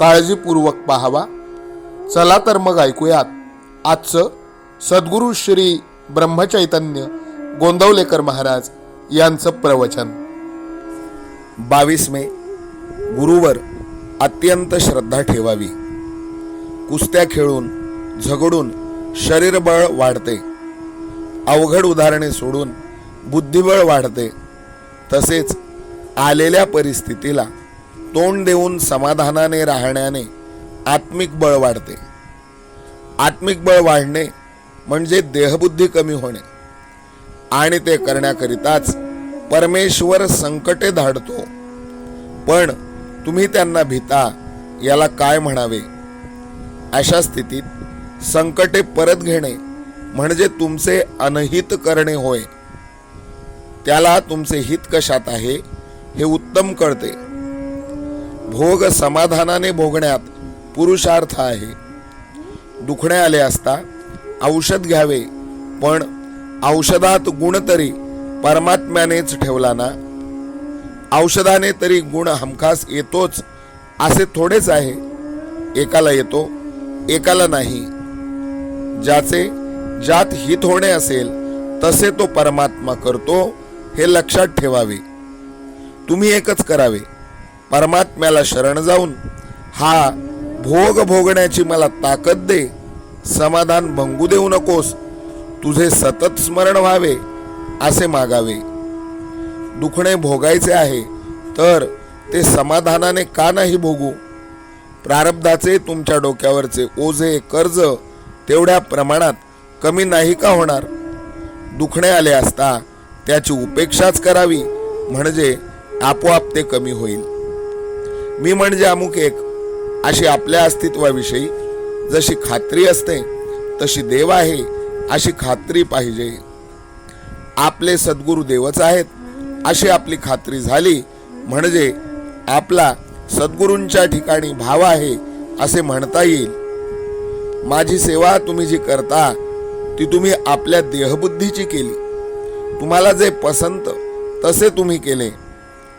काळजीपूर्वक पाहावा. चला तर मग ऐकूयात. आजचं सद्गुरू श्री ब्रह्मचैतन्य गोंदवलेकर महाराज यांचं प्रवचन. बावीस मे गुरुवर अत्यंत श्रद्धा ठेवावी. कुस्त्या खेळून झगडून शरीरबळ वाढते. अवघड उदाहरणे सोडून बुद्धिबळ वाढते. तसेच आलेल्या परिस्थितीला तोंड देऊन समाधानाने राहण्याने आत्मिक बळ वाढते. आत्मिक बळ वाढणे म्हणजे देहबुद्धी कमी होणे. आणि ते करण्याकरिताच परमेश्वर संकटे धाडतो. पण तुम्ही त्यांना भीता याला काय म्हणावे? अशा स्थितीत संकटे परत घेणे म्हणजे तुमचे अनहित करणे होय. त्याला तुमचे हित कशात आहे हे उत्तम कळते. भोग समाधानाने भोगण्यात पुरुषार्थ आहे. दुखणे आले असता औषध घ्यावे पण औषधात गुण तरी परमात्म्यानेच ठेवला ना? औषधाने तरी गुण हमखास येतोच असे थोडेच आहे. एकाला येतो एकाला नाही. ज्याचे ज्यात हित होणे असेल तसे तो परमात्मा करतो हे लक्षात ठेवावे. तुम्ही एकच करावे. परमात्म्याला शरण जाऊन हा भोग भोगण्याची मला ताकद दे समाधान भंगू देऊ नकोस तुझे सतत स्मरण व्हावे असे मागावे. दुखणे भोगायचे आहे तर ते समाधानाने का नाही भोगू? प्रारब्धाचे तुमच्या डोक्यावरचे ओझे कर्ज तेवढ्या प्रमाणात कमी नाही का होणार? दुखणे आले असता त्याची उपेक्षाच करावी म्हणजे आपोआप ते कमी होईल. मी म्हणजे अमुक एक. अशी आपल्या अस्तित्वाविषयी जशी खात्री असते तशी देव आहे अशी खात्री पाहिजे. आपले सद्गुरू देवच आहेत अशी आपली खात्री झाली म्हणजे आपला सद्गुरूंच्या ठिकाणी भाव आहे असे म्हणता येईल. माझी सेवा तुम्ही जी करता ती तुम्ही आपल्या देहबुद्धीची केली. तुम्हाला जे पसंत तसे तुम्ही केले.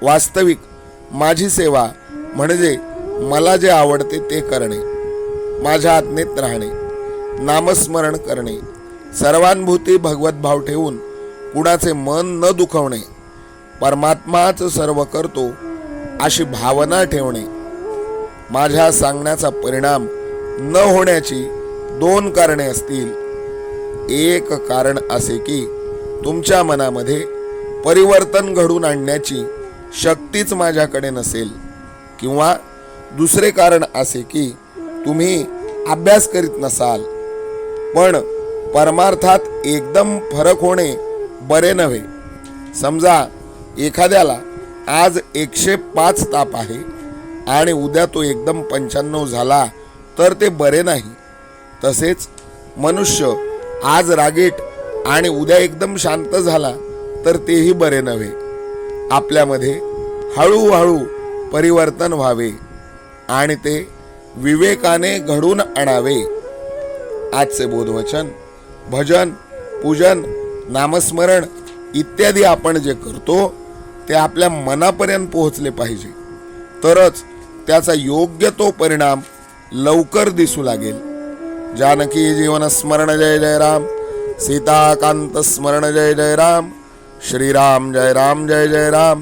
वास्तविक माझी सेवा म्हणजे मला जे आवडते ते करणे माझ्या आज्ञेत राहणे नामस्मरण करणे सर्वानुभूती भगवत भाव ठेवून कुणाचे मन न दुखवणे परमात्माच सर्व करतो अशी भावना ठेवणे माझ्या सांगण्याचा परिणाम न होण्याची दोन कारणे असतील. एक कारण असे की तुमच्या मनामध्ये परिवर्तन घडून आणण्याची शक्तीच माझ्याकडे नसेल. किंवा दुसरे कारण असे की तुम्ही अभ्यास करीत नसाल. पण परमार्थात एकदम फरक होणे बरे नव्हे. समजा एखाद्याला आज एकशे पाच ताप आहे आणि उद्या तो एकदम पंच्याण्णव झाला तर ते बरे नाही. तसेच मनुष्य आज रागीट आणि उद्या एकदम शांत झाला तर तेही बरे नव्हे. आपल्यामध्ये हळूहळू परिवर्तन व्हावे आणि ते विवेकाने घडून आणावे. आजचे बोधवचन भजन पूजन नामस्मरण इत्यादी आपण जे करतो ते आपल्या मनापर्यंत पोहोचले पाहिजे. तरच त्याचा योग्य तो परिणाम लवकर दिसू लागेल. जानकी जीवन स्मरण जय जय राम सीताकांत स्मरण जय जय राम श्रीराम जय राम जय जय राम